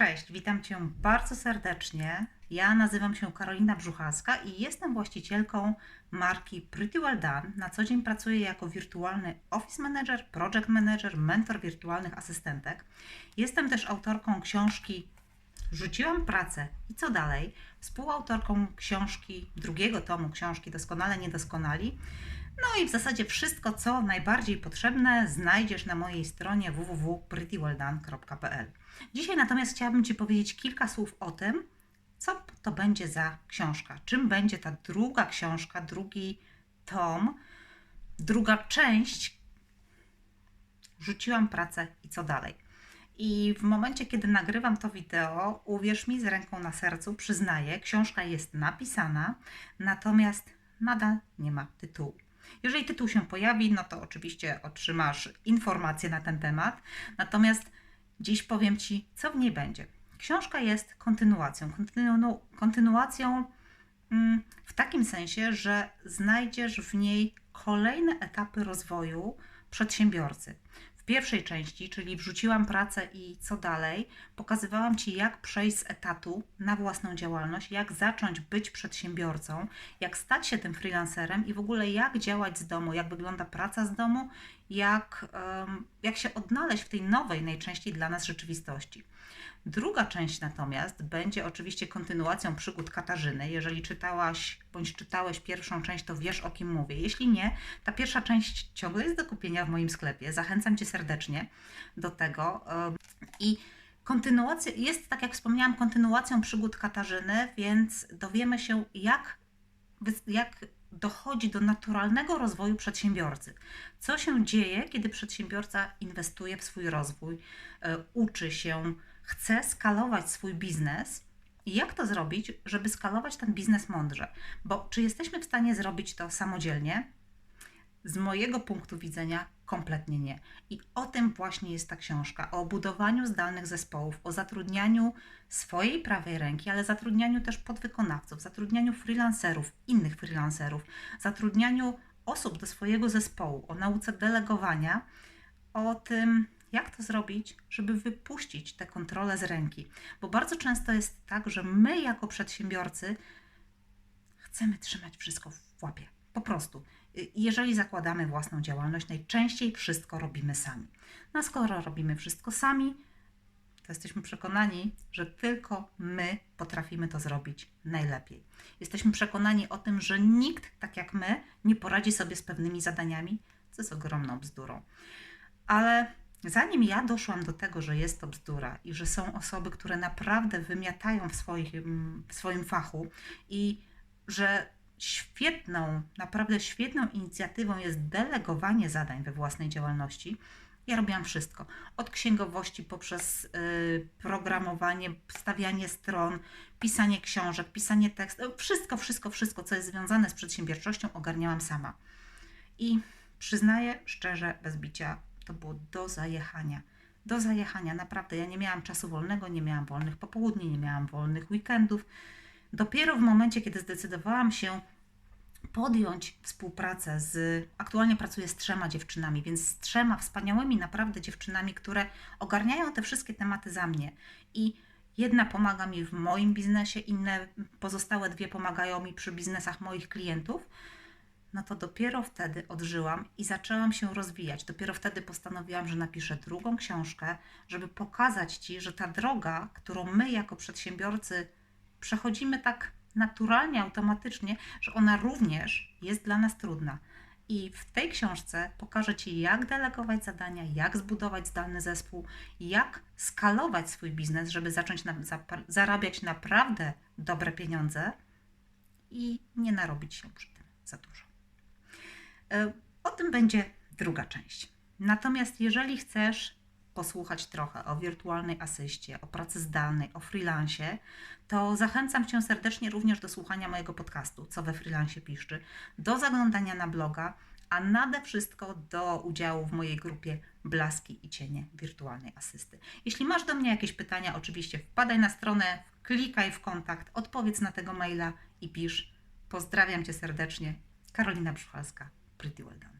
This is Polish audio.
Cześć, witam Cię bardzo serdecznie. Ja nazywam się Karolina Brzuchalska i jestem właścicielką marki Pretty Well Done. Na co dzień pracuję jako wirtualny office manager, project manager, mentor wirtualnych asystentek. Jestem też autorką książki Rzuciłam pracę i co dalej? Współautorką książki, drugiego tomu książki Doskonale Niedoskonali. No i w zasadzie wszystko, co najbardziej potrzebne, znajdziesz na mojej stronie www.prettywelldone.pl. Dzisiaj natomiast chciałabym Ci powiedzieć kilka słów o tym, co to będzie za książka, czym będzie ta druga książka, drugi tom, druga część. Rzuciłam pracę i co dalej. I w momencie, kiedy nagrywam to wideo, uwierz mi z ręką na sercu, przyznaję, książka jest napisana, natomiast nadal nie ma tytułu. Jeżeli tytuł się pojawi, no to oczywiście otrzymasz informacje na ten temat. Natomiast dziś powiem Ci, co w niej będzie. Książka jest kontynuacją. Kontynu- kontynuacją mm, w takim sensie, że znajdziesz w niej kolejne etapy rozwoju przedsiębiorcy. Pierwszej części, czyli wrzuciłam pracę i co dalej, pokazywałam Ci, jak przejść z etatu na własną działalność, jak zacząć być przedsiębiorcą, jak stać się tym freelancerem i w ogóle jak działać z domu, jak wygląda praca z domu, jak, jak się odnaleźć w tej nowej, najczęściej dla nas rzeczywistości. Druga część natomiast będzie oczywiście kontynuacją przygód Katarzyny. Jeżeli czytałaś bądź czytałeś pierwszą część, to wiesz o kim mówię. Jeśli nie, ta pierwsza część ciągle jest do kupienia w moim sklepie. Zachęcam Cię serdecznie do tego. I kontynuacja jest, tak jak wspomniałam, kontynuacją przygód Katarzyny, więc dowiemy się, jak, jak dochodzi do naturalnego rozwoju przedsiębiorcy. Co się dzieje, kiedy przedsiębiorca inwestuje w swój rozwój, e, uczy się, chce skalować swój biznes jak to zrobić, żeby skalować ten biznes mądrze? Bo czy jesteśmy w stanie zrobić to samodzielnie? Z mojego punktu widzenia kompletnie nie. I o tym właśnie jest ta książka, o budowaniu zdalnych zespołów, o zatrudnianiu swojej prawej ręki, ale zatrudnianiu też podwykonawców, zatrudnianiu freelancerów, innych freelancerów, zatrudnianiu osób do swojego zespołu, o nauce delegowania, o tym, jak to zrobić, żeby wypuścić tę kontrolę z ręki. Bo bardzo często jest tak, że my jako przedsiębiorcy chcemy trzymać wszystko w łapie. Po prostu. Y, Jeżeli zakładamy własną działalność, najczęściej wszystko robimy sami. No skoro robimy wszystko sami, to jesteśmy przekonani, że tylko my potrafimy to zrobić najlepiej. Jesteśmy przekonani o tym, że nikt tak jak my nie poradzi sobie z pewnymi zadaniami, co jest ogromną bzdurą. Ale zanim ja doszłam do tego, że jest to bzdura i że są osoby, które naprawdę wymiatają w, swoich, mm, w swoim fachu i że świetną, naprawdę świetną inicjatywą jest delegowanie zadań we własnej działalności, ja robiłam wszystko. Od księgowości poprzez y, programowanie, stawianie stron, pisanie książek, pisanie tekstów, wszystko, wszystko, wszystko, co jest związane z przedsiębiorczością, ogarniałam sama. I przyznaję szczerze, bez bicia, to było do zajechania. Do zajechania, naprawdę. Ja nie miałam czasu wolnego, nie miałam wolnych popołudni, nie miałam wolnych weekendów. Dopiero w momencie, kiedy zdecydowałam się podjąć współpracę z. Aktualnie pracuję z trzema dziewczynami, więc z trzema wspaniałymi naprawdę dziewczynami, które ogarniają te wszystkie tematy za mnie. I jedna pomaga mi w moim biznesie, inne pozostałe dwie pomagają mi przy biznesach moich klientów no to dopiero wtedy odżyłam i zaczęłam się rozwijać. Dopiero wtedy postanowiłam, że napiszę drugą książkę, żeby pokazać Ci, że ta droga, którą my jako przedsiębiorcy przechodzimy tak naturalnie, automatycznie, że ona również jest dla nas trudna. I w tej książce pokażę Ci, jak delegować zadania, jak zbudować zdalny zespół, jak skalować swój biznes, żeby zacząć na, zap- zarabiać naprawdę dobre pieniądze i nie narobić się przy tym za dużo. E, O tym będzie druga część. Natomiast jeżeli chcesz posłuchać trochę o wirtualnej asyście, o pracy zdalnej, o freelancie, to zachęcam Cię serdecznie również do słuchania mojego podcastu, co we freelancie piszczy, do zaglądania na bloga, a nade wszystko do udziału w mojej grupie Blaski i Cienie Wirtualnej Asysty. Jeśli masz do mnie jakieś pytania, oczywiście wpadaj na stronę, klikaj w kontakt, odpowiedz na tego maila i pisz. Pozdrawiam Cię serdecznie. Karolina Brzuchalska, Pretty Well Done.